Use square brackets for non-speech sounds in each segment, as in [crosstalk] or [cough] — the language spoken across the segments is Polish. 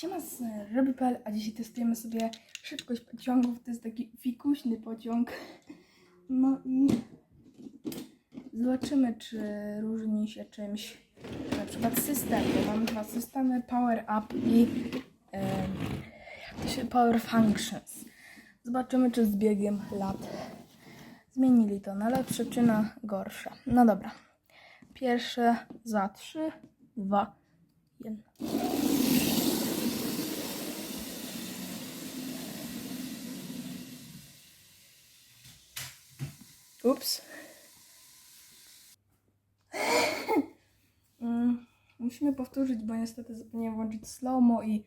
Siema z Robi.pl, a dzisiaj testujemy sobie szybkość pociągów. To jest taki fikuśny pociąg. No i zobaczymy, czy różni się czymś na przykład system, mamy dwa systemy, Power Up i się, Power Functions. Zobaczymy, czy z biegiem lat zmienili to na lepsze, czy na gorsze. No dobra. Pierwsze za 3, 2, 1. Ups. [laughs] Mm, Musimy powtórzyć, bo niestety zapomniałem włączyć slow-mo i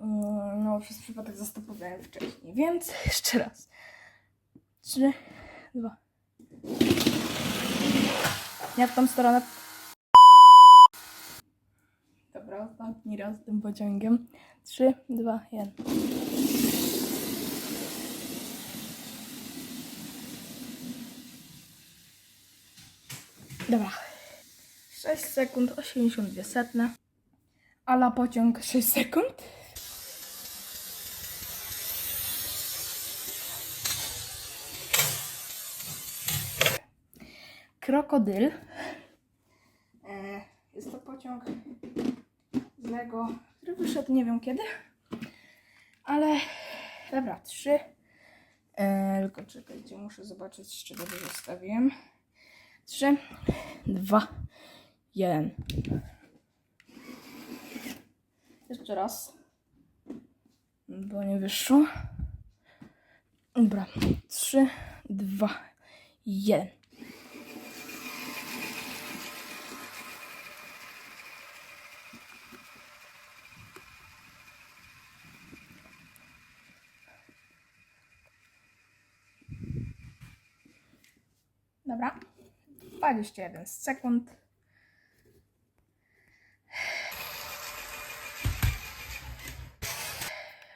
mm, no, przez przypadek zastopowałem wcześniej. Więc [laughs] jeszcze raz. Trzy, dwa. Nie w tą stronę. Dobra, ostatni raz tym pociągiem. Trzy, dwa, jeden. Dobra. 6 sekund, 82 setne. Ala pociąg 6 sekund. Krokodyl. E, Jest to pociąg z Lego, który wyszedł nie wiem kiedy. Ale dobra, 3. E, tylko czekajcie, muszę zobaczyć, czy dobrze zostawiłem. 3, 2, 1. Jeszcze raz. Bo nie wyszło. Dobra. 3, 2, 1. Dobra. 21 sekund.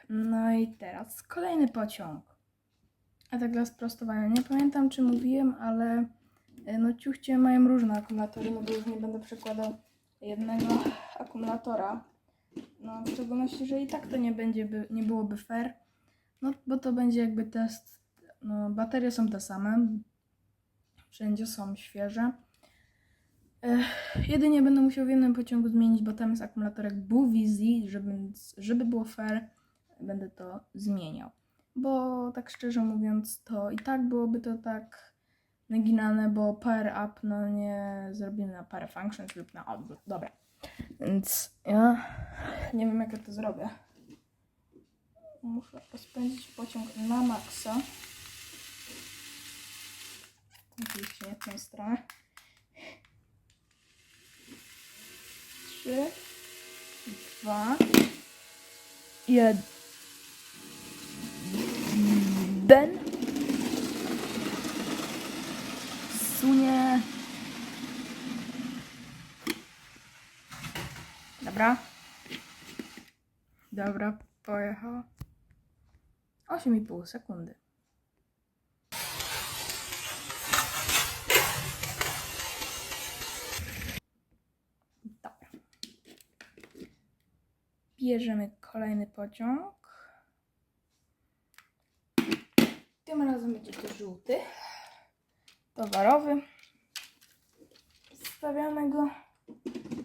No i teraz kolejny pociąg. A tak dla sprostowania, nie pamiętam czy mówiłem, ale e, no ciuchcie mają różne akumulatory, no bo już nie będę przekładał jednego akumulatora. No w szczególności, że i tak to nie będzie, by, nie byłoby fair, no bo to będzie jakby test, no baterie są te same, wszędzie są świeże. Ech, jedynie będę musiał w jednym pociągu zmienić, bo tam jest akumulatorek BUVZ, żeby, żeby było fair, będę to zmieniał. Bo tak szczerze mówiąc, to i tak byłoby to tak naginane, bo power up no nie zrobimy na power functions lub na odwrót. Dobra. Więc ja nie wiem jak ja to zrobię. Muszę rozpędzić pociąg na maksa. Oczywiście w tę stronę. Trzy, dwa, jeden. Sunie. Dobra. Dobra, pojechał. 8,5 sekundy. Dobra. Bierzemy kolejny pociąg. Tym razem będzie to żółty. Towarowy. Stawiamy go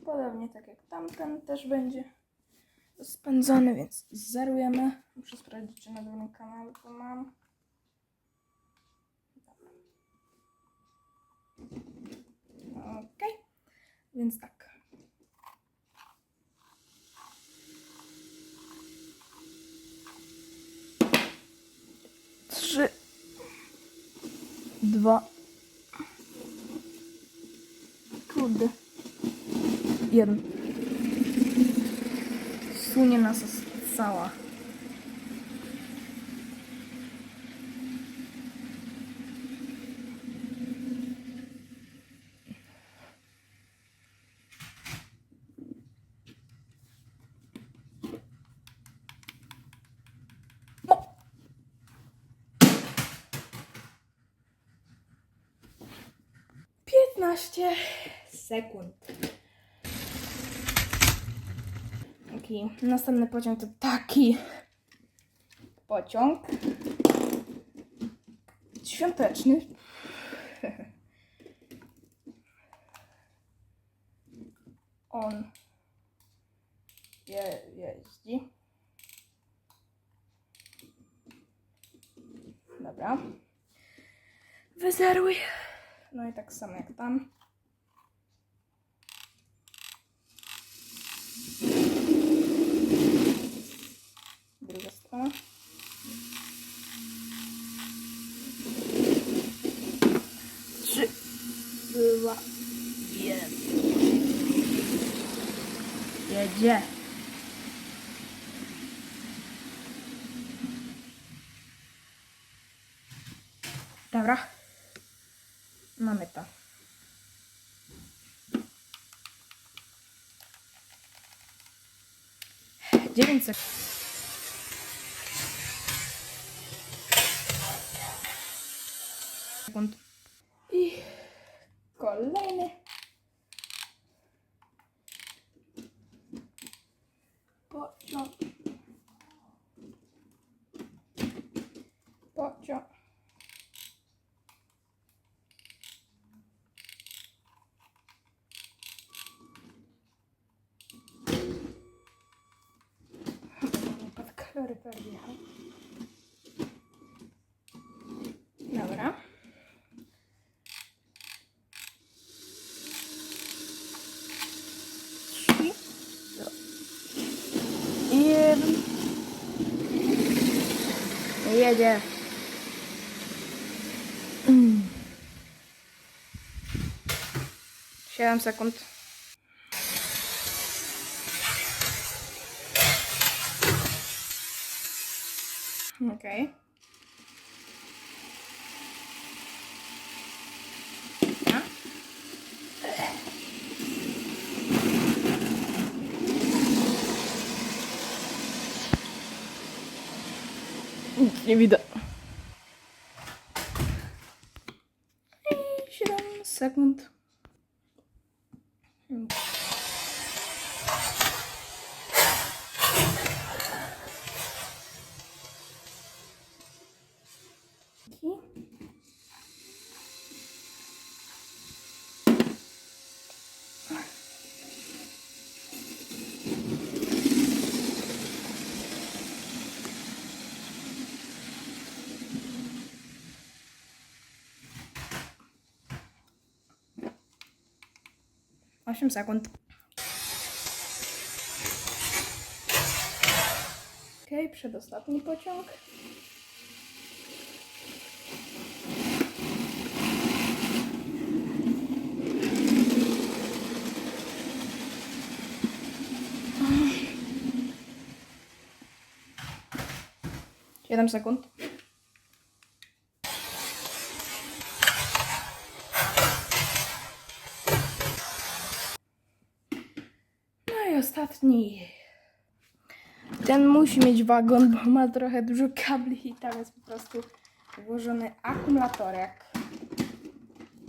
podobnie tak jak tamten też będzie spędzony, więc zerujemy. Muszę sprawdzić, czy na drugim kanale to mam. Ok, więc tak. Trzy, dwa, kurde, jeden. Sunie nas cała. No. 15 sekund. Ok. pociągi. Następny pociąg to taki pociąg świąteczny. [laughs] On je, jeździ. Dobra. Wyzeruj. No i tak samo jak tam. Druga strona. Trzy, dwa, jeden. Jedzie. Dobra. Mamy to. Dziewięć sekund. I kolejny. Pociąg. Pociąg. Pod kaloryfer wjechał. Dobra. Trzy. dwa, Jeden. Jedzie. Okay. Huh? Wieder. Еще second. 8 sekund. Okay, przedostatni pociąg. Siedem sekund. Ostatni. Ten musi mieć wagon, bo ma trochę dużo kabli i tam jest po prostu włożony akumulatorek.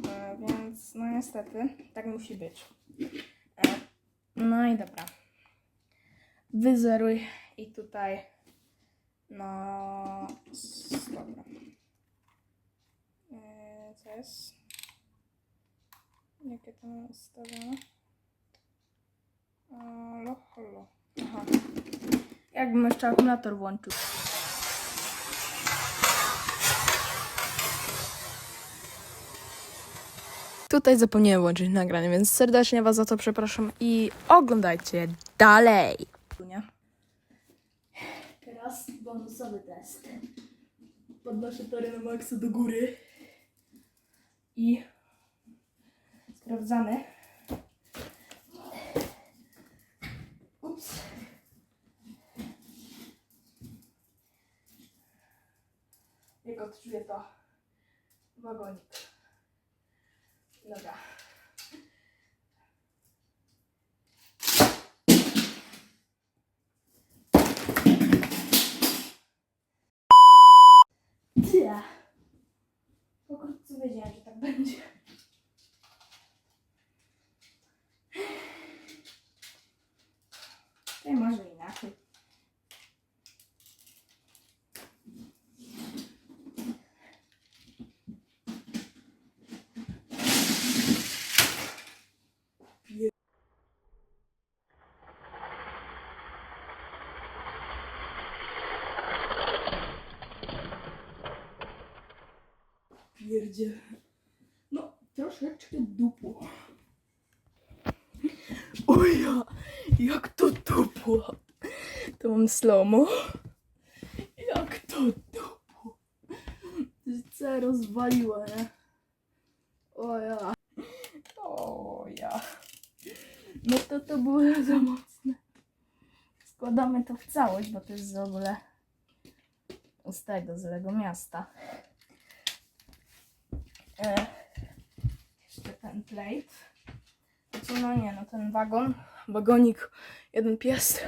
E, Więc no niestety, tak musi być. E, No i dobra. Wyzeruj i tutaj no dobra. E, Co jest? Jakie to ustawione? Halo, halo. Aha. Jakbym jeszcze akumulator włączył. Tutaj zapomniałem włączyć nagranie, więc serdecznie Was za to przepraszam i oglądajcie dalej. Teraz bonusowy test. Podnoszę tory na maksa do góry. I sprawdzamy. Ups. Jak odczuję to wagonik. Dobra. Tyle. Pokrótce wiedziałem, że tak będzie. Pierdzie. No, troszeczkę dupło. O ja, jak to dupło. To mam slomo. Jak to dupło. Co rozwaliła, nie? O ja. O ja. No to to było za mocne. Składamy to w całość, bo to jest w ogóle z tego, z Lego Miasta. E, jeszcze ten plate. Co no nie, no ten wagon. Wagonik, jeden pies.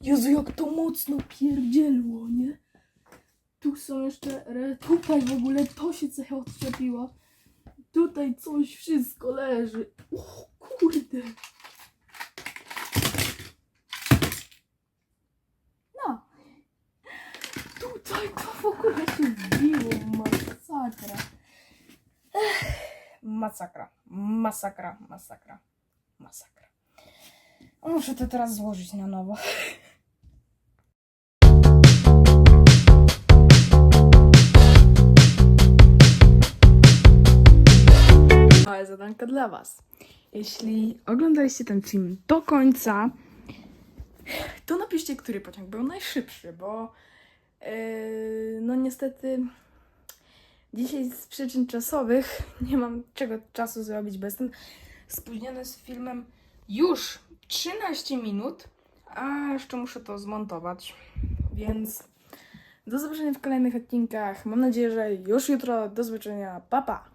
Jezu, jak to mocno pierdzielło, nie? Tu są jeszcze, tutaj w ogóle to się coś odczepiło. Tutaj coś wszystko leży. O kurde. No. Tutaj to w ogóle się wbiło. Masakra. Masakra. Masakra. Masakra. Masakra. Muszę to teraz złożyć na nowo. [laughs] Małe zadanka dla Was. Jeśli oglądaliście ten film do końca, to napiszcie, który pociąg był najszybszy, bo yy, no niestety dzisiaj z przyczyn czasowych [laughs] nie mam czego czasu zrobić, bo jestem spóźniony z filmem już 13 minut, a jeszcze muszę to zmontować, więc do zobaczenia w kolejnych odcinkach. Mam nadzieję, że już jutro. Do zobaczenia. Pa, pa!